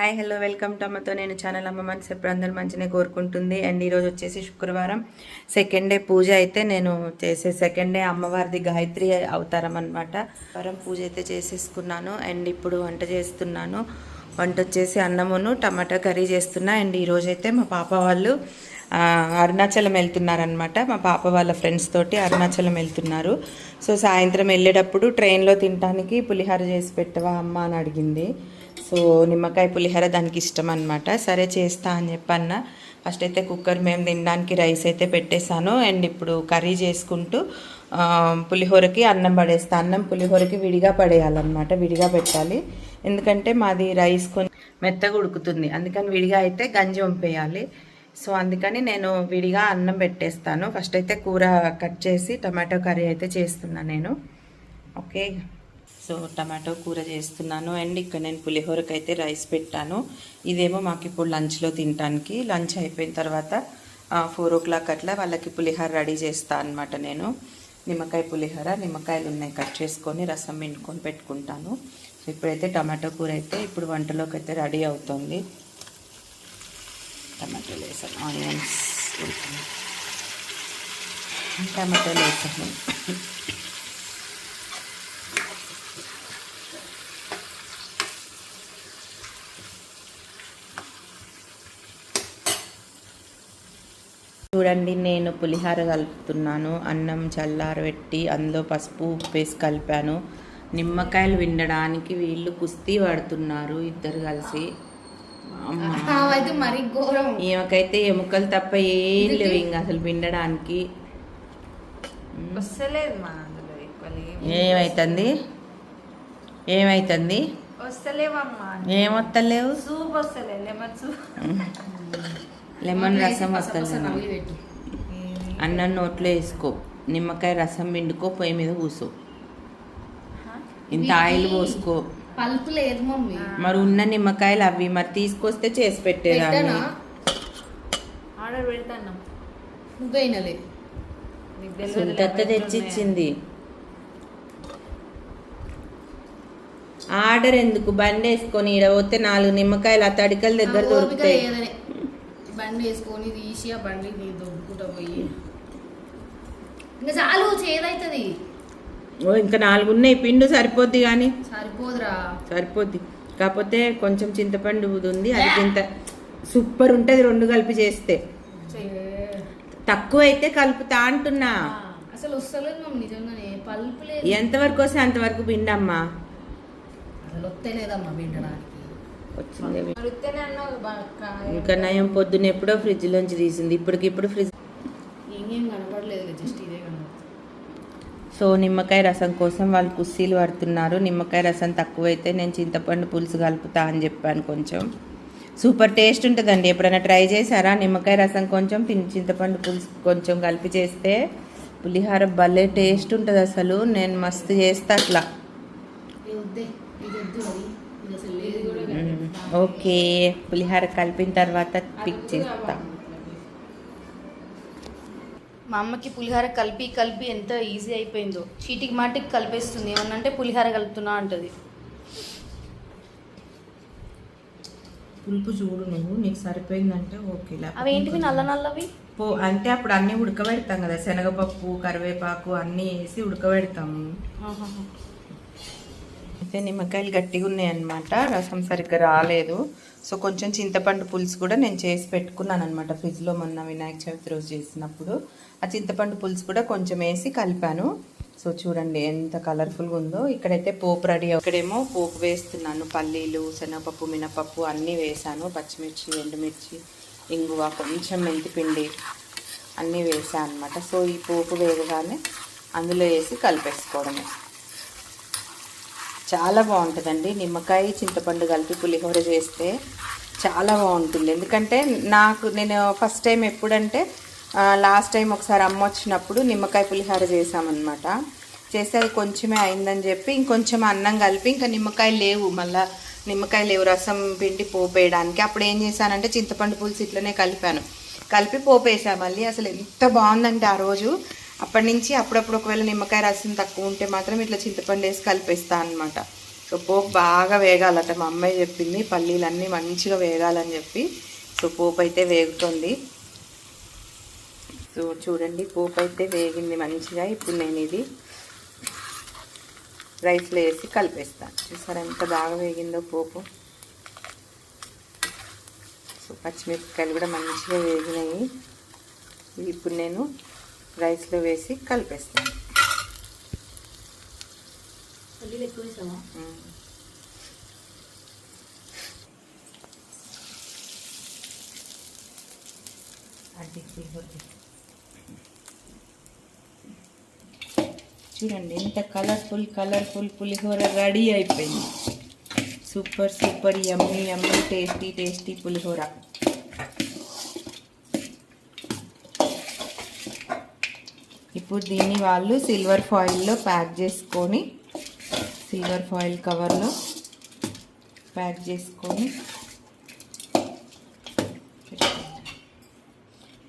Hi hello welcome to అమ్మతో నేను channel అమ్మ మనసు ఎప్పుడు అందరూ మంచినే కోరుకుంటుంది. అండ్ ఈరోజు వచ్చేసి శుక్రవారం. సెకండ్ డే పూజ అయితే నేను చేసే సెకండ్ డే అమ్మవారిది గాయత్రి అవతారం అనమాట వారం పూజ అయితే చేసేసుకున్నాను. అండ్ ఇప్పుడు వంట చేస్తున్నాను. వంట వచ్చేసి అన్నమును టమాటా కర్రీ చేస్తున్నా. అండ్ ఈరోజు అయితే మా పాప వాళ్ళు అరుణాచలం వెళ్తున్నారనమాట మా పాప వాళ్ళ ఫ్రెండ్స్ తోటి అరుణాచలం వెళ్తున్నారు. సో సాయంత్రం వెళ్ళేటప్పుడు ట్రైన్లో తినడానికి పులిహోర చేసి పెట్టవా అమ్మ అని అడిగింది. సో నిమ్మకాయ పులిహోర దానికి ఇష్టం అనమాట సరే చేస్తా అని చెప్పన్న. ఫస్ట్ అయితే కుక్కర్ మేము తినడానికి రైస్ అయితే పెట్టేశాను. అండ్ ఇప్పుడు కర్రీ చేసుకుంటూ పులిహోరకి అన్నం పడేస్తా. అన్నం పులిహోరకి విడిగా పడేయాలన్నమాట. విడిగా పెట్టాలి. ఎందుకంటే మాది రైస్ కొంచెం మెత్తగా ఉడుకుతుంది. అందుకని విడిగా అయితే గంజి వంపేయాలి. సో అందుకని నేను విడిగా అన్నం పెట్టేస్తాను. ఫస్ట్ అయితే కూర కట్ చేసి టమాటో కర్రీ అయితే చేస్తున్నా నేను. ఓకే. సో టమాటో కూర చేస్తున్నాను. అండ్ ఇక్కడ నేను పులిహోరకి అయితే రైస్ పెట్టాను. ఇదేమో మాకు ఇప్పుడు లంచ్లో తినటానికి. లంచ్ అయిపోయిన తర్వాత ఫోర్ ఓ క్లాక్ అట్లా వాళ్ళకి పులిహోర రెడీ చేస్తా అనమాట నేను. నిమ్మకాయ పులిహోర నిమ్మకాయలు ఉన్నాయి కట్ చేసుకొని రసం పిండుకొని పెట్టుకుంటాను. సో ఇప్పుడైతే టమాటో కూర అయితే ఇప్పుడు వంటలోకి అయితే రెడీ అవుతుంది. టమాటోలు వేసాను ఆనియన్స్ టమాటోలు వేసాను చూడండి నేను పులిహోర కలుపుతున్నాను. అన్నం చల్లారబెట్టి అందులో పసుపు ఉప్పు వేసి కలిపాను. నిమ్మకాయలు విండడానికి వీళ్ళు కుస్తీ పడుతున్నారు ఇద్దరు కలిసి. ఈమెకైతే ఎముకలు తప్ప ఏం లేవు ఇంకా అసలు వస్తలేదు ఎక్కువ ఏమైతుంది? ఏమైతుంది? వస్తలేవమ్మా. ఏమొత్తలేవు? సూప్ వస్తలే లెమన్ సూప్. లెమన్ రసం వస్తుంది అన్నం నోట్లో వేసుకో. నిమ్మకాయ రసం పిండుకో పొయ్యి మీద కూసో. ఇంత ఆయిల్ పోసుకో. పల్పు లేదు మమ్మీ? మరి ఉన్న నిమ్మకాయలు అవి మరి తీసుకొస్తే చేసి పెట్టేదాన్ని. ఆర్డర్ పెడతాను నువ్వేనలే సుంతత్త తెచ్చిచ్చింది. ఆర్డర్ ఎందుకు? బండి వేసుకొని ఈడ పోతే నాలుగు నిమ్మకాయలు ఆ తడికల దగ్గర దొరుకుతాయి. బండి వేసుకొని తీసి ఆ బండి నీ దొబ్బుకుంటా పోయి. ఇంకా చాలు చేదవుతుంది ఓ ఇంకా నాలుగు ఉన్నాయి పిండు సరిపోద్ది కానీ సరిపోదురా. సరిపోద్ది. కాకపోతే కొంచెం చింతపండు ఉంది అది చింత సూపర్ ఉంటుంది రెండు కలిపి చేస్తే. తక్కువ అయితే కలుపుతా అంటున్నా. అసలు వస్తలేదు నిజంగానే. పల్పు లేదు. ఎంతవరకు వస్తే అంతవరకు పిండమ్మా. అసలు వస్తలేదమ్మా వింటడానికి వచ్చింది. ఇంకా నయం పొద్దున్న ఎప్పుడో ఫ్రిడ్జ్ లోంచి తీసింది. ఇప్పటికిప్పుడు ఫ్రిడ్జ్ సో నిమ్మకాయ రసం కోసం వాళ్ళు కుస్తీలు పడుతున్నారు నిమ్మకాయ రసం తక్కువైతే నేను చింతపండు పులుసు కలుపుతా అని చెప్పాను కొంచెం. సూపర్ టేస్ట్ ఉంటుందండి. ఎప్పుడైనా ట్రై చేశారా? నిమ్మకాయ రసం కొంచెం పిన్- చింతపండు పులుసు కొంచెం కలిపి చేస్తే పులిహార భలే టేస్ట్ ఉంటుంది అసలు నేను మస్తు చేస్తా అట్లా ఇది వద్దే ఇది వద్దు అది ఇది అసలు లేదు కూడా మ్మ్. ఓకే పులిహార కలిపిన తర్వాత పిక్ చేస్తా. మా అమ్మకి పులిహార కలిపి కలిపి ఎంత ఈజీ అయిపోయిందో. చీటికి మాటికి కలిపేస్తుంది. ఏమన్నంటే పులిహార కలుపుతున్నా అంటది. పులుపు చూడు నువ్వు నీకు సరిపోయిందంటే ఓకే అవి ఏంటివి? నల్ల నల్లవి? పో అంటే అప్పుడు అన్నీ ఉడకబెడతాం కదా. శనగపప్పు కరివేపాకు అన్నీ వేసి ఉడకబెడతాము. అయితే నిమ్మకాయలు గట్టిగా ఉన్నాయన్నమాట. రసం సరిగ్గా రాలేదు. సో కొంచెం చింతపండు పులుసు కూడా నేను చేసి పెట్టుకున్నాను అనమాట ఫ్రిడ్జ్లో మొన్న వినాయక చవితి రోజు చేసినప్పుడు. ఆ చింతపండు పులుసు కూడా కొంచెం వేసి కలిపాను. సో చూడండి ఎంత కలర్ఫుల్గా ఉందో. ఇక్కడైతే పోపు రెడీ ఇక్కడేమో పోపు వేస్తున్నాను. పల్లీలు శనగపప్పు మినపప్పు అన్నీ వేసాను. పచ్చిమిర్చి ఎండుమిర్చి ఇంగువ కొంచెం మెంతిపిండి అన్నీ వేసాను అనమాట సో ఈ పోపు వేగగానే అందులో వేసి కలిపేసుకోవడమే. చాలా బాగుంటుందండి. నిమ్మకాయ చింతపండు కలిపి పులిహోర చేస్తే చాలా బాగుంటుంది. ఎందుకంటే నాకు నేను ఫస్ట్ టైం ఎప్పుడంటే లాస్ట్ టైం ఒకసారి అమ్మ వచ్చినప్పుడు నిమ్మకాయ పులిహోర చేసామన్నమాట చేస్తే అది కొంచెమే అయిందని చెప్పి ఇంకొంచెం అన్నం కలిపి ఇంకా నిమ్మకాయ లేవు. మళ్ళా నిమ్మకాయ లేవు రసం పిండి పోపేయడానికి. అప్పుడు ఏం చేశానంటే చింతపండు పులుసు ఇట్లనే కలిపాను. కలిపి పోపేసా మళ్ళీ. అసలు ఎంత బాగుందంటే ఆ రోజు. అప్పటి నుంచి అప్పుడప్పుడు ఒకవేళ నిమ్మకాయ రసం తక్కువ ఉంటే మాత్రం ఇట్లా చింతపండు వేసి కలిపేస్తా అనమాట సో పోపు బాగా వేగాలట. మా అమ్మాయి చెప్పింది పల్లీలన్నీ మంచిగా వేగాలని చెప్పి. సో పోపు అయితే వేగుతుంది. సో చూడండి పోపు అయితే వేగింది మంచిగా. ఇప్పుడు నేను ఇది రైస్లో వేసి కలిపేస్తాను చూసారా ఎంత బాగా వేగిందో పోపు. సో పచ్చిమిరపకాయలు కూడా మంచిగా వేగినాయి. ఇప్పుడు నేను రైస్లో వేసి కలిపేస్తాను. చూడండి ఎంత కలర్ఫుల్ కలర్ఫుల్ పులిహోర రెడీ అయిపోయింది. Super super yummy yummy tasty tasty pulihora. ఇప్పుడు దీన్ని వాళ్ళు సిల్వర్ ఫాయిల్లో ప్యాక్ చేసుకొని సిల్వర్ ఫాయిల్ కవర్లో ప్యాక్ చేసుకొని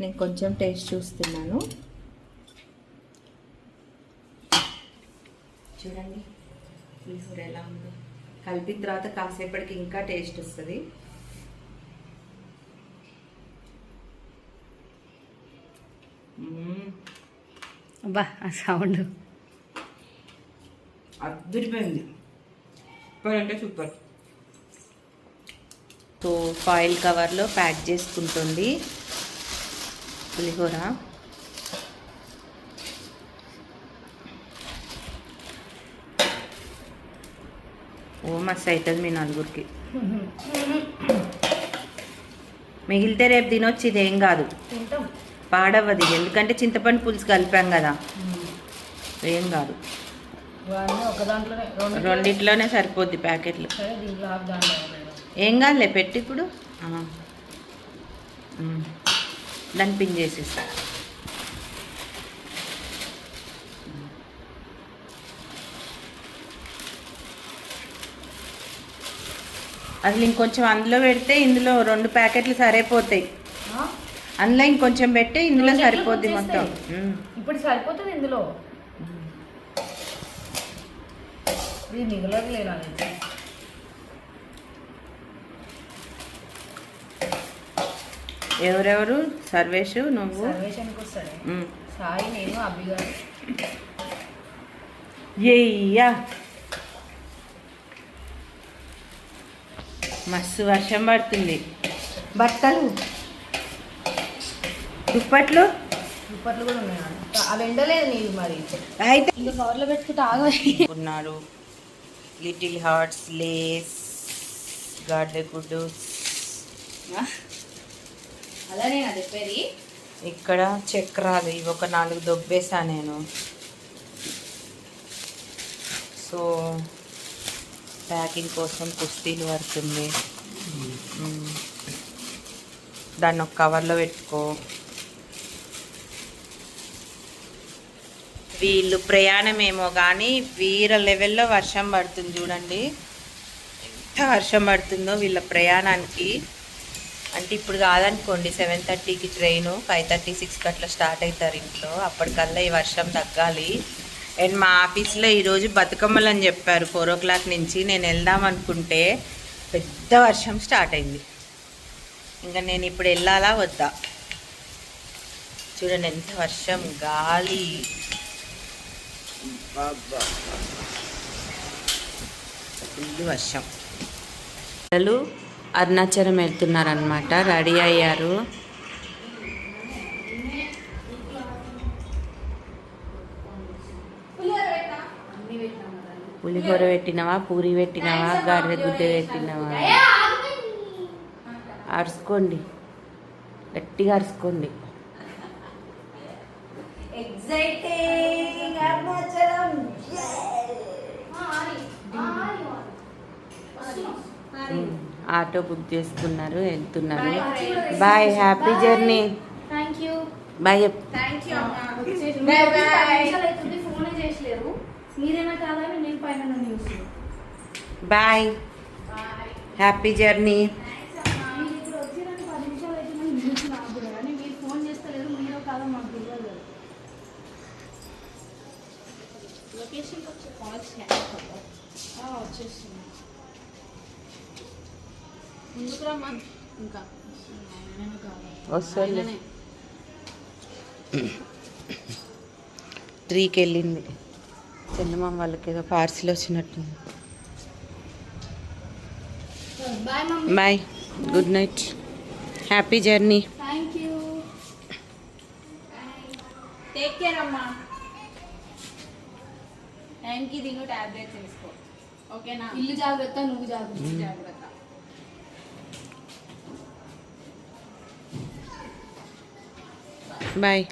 నేను కొంచెం టేస్ట్ చూస్తున్నాను. చూడండి పులిహోర ఎలా ఉందో. కలిపిన తర్వాత కాసేపటికి ఇంకా టేస్ట్ వస్తుంది. అబ్బా ఆ సౌండ్. అద్దరిపోయింది సూపర్ అంటే సూపర్. సో ఫాయిల్ కవర్లో ప్యాక్ చేసుకుంటుంది. పులిహోర. ఓ మస్తు అవుతుంది మీ నలుగురికి. మిగిలితే రేపు తినొచ్చు ఇదేం కాదు. తింటాం. పాడవది. ఎందుకంటే చింతపండు పులుసు కలిపాం కదా. ఏం కాదు. రెండిట్లోనే సరిపోద్ది ప్యాకెట్లు. ఏం కాదులే పెట్టి ఇప్పుడు. దాన్ని పిన్ చేసేసి అసలు ఇంకొంచెం అందులో పెడితే ఇందులో రెండు ప్యాకెట్లు సరిపోతాయి? అందులో ఇంకొంచెం పెట్టి ఇందులో సరిపోద్ది మొత్తం. ఇప్పుడు సరిపోతుంది ఇందులో? ఇది ఎవరెవరు? సర్వేషు నువ్వు. సాయి నేను అబ్బి గారు. ఏయ్యా. మస్తు వర్షం పడుతుంది. బట్టలు? దుప్పట్లు? దుప్పట్లు కూడా ఉన్నాయి నాన్న. అవి ఎండలేదు నీళ్ళు మరి. అయితే ఇంకా కవర్లో పెట్టుకుంటే ఆగ ఉన్నారు లిటిల్ హార్ట్స్ లేస్ గార్డె గుడ్డు అలానే అది చెప్పేది. ఇక్కడ చక్రాలు ఇవి ఒక నాలుగు దొబ్బేసా నేను. సో ప్యాకింగ్ కోసం కుస్తీలు పడుతుంది. దాన్ని ఒక కవర్లో పెట్టుకో. వీళ్ళు ప్రయాణమేమో కానీ వీర లెవెల్లో వర్షం పడుతుంది చూడండి. ఎంత వర్షం పడుతుందో వీళ్ళ ప్రయాణానికి. అంటే ఇప్పుడు కాదనుకోండి సెవెన్ థర్టీకి ట్రైన్ ఫైవ్ థర్టీ సిక్స్కి అట్లా స్టార్ట్ అవుతారు ఇంట్లో. అప్పటికల్లా ఈ వర్షం తగ్గాలి. అండ్ మా ఆఫీస్లో ఈరోజు బతుకమ్మలు అని చెప్పారు ఫోర్ ఓ క్లాక్ నుంచి. నేను వెళ్దాం అనుకుంటే పెద్ద వర్షం స్టార్ట్ అయింది. ఇంకా నేను ఇప్పుడు వెళ్ళాలా వద్దా? చూడండి ఎంత వర్షం గాలి. ఫుల్ వర్షం. పిల్లలు అరుణాచలం వెళ్తున్నారనమాట రెడీ అయ్యారు. పులిహోర పెట్టినవా పూరి పెట్టినవా గారె గుడ్డ పెట్టినవా? అరుచుకోండి గట్టిగా అరుచుకోండి ఆటో బుక్ చేసుకున్నారు వెళ్తున్నారు. Bye happy journey bye thank you అవుతుంది ఫోనే చేసలేరు మీరేనా కాదా నేను ముందుకు రమ్మా ఇంకా. ఆయననే. కావాలి. వస్తుంది. త్రీకి వెళ్ళింది. చందమామ వాళ్ళకి ఏదో పార్సిల్ వచ్చినట్టుంది. Bye good night happy journey thank you take care అమ్మా. టైంకి తిను టాబ్లెట్స్ వేసుకో ఓకేనా ఇల్లు జాగ్రత్త నువ్వు జాగ్రత్త. జాగ్రత్త. బాయ్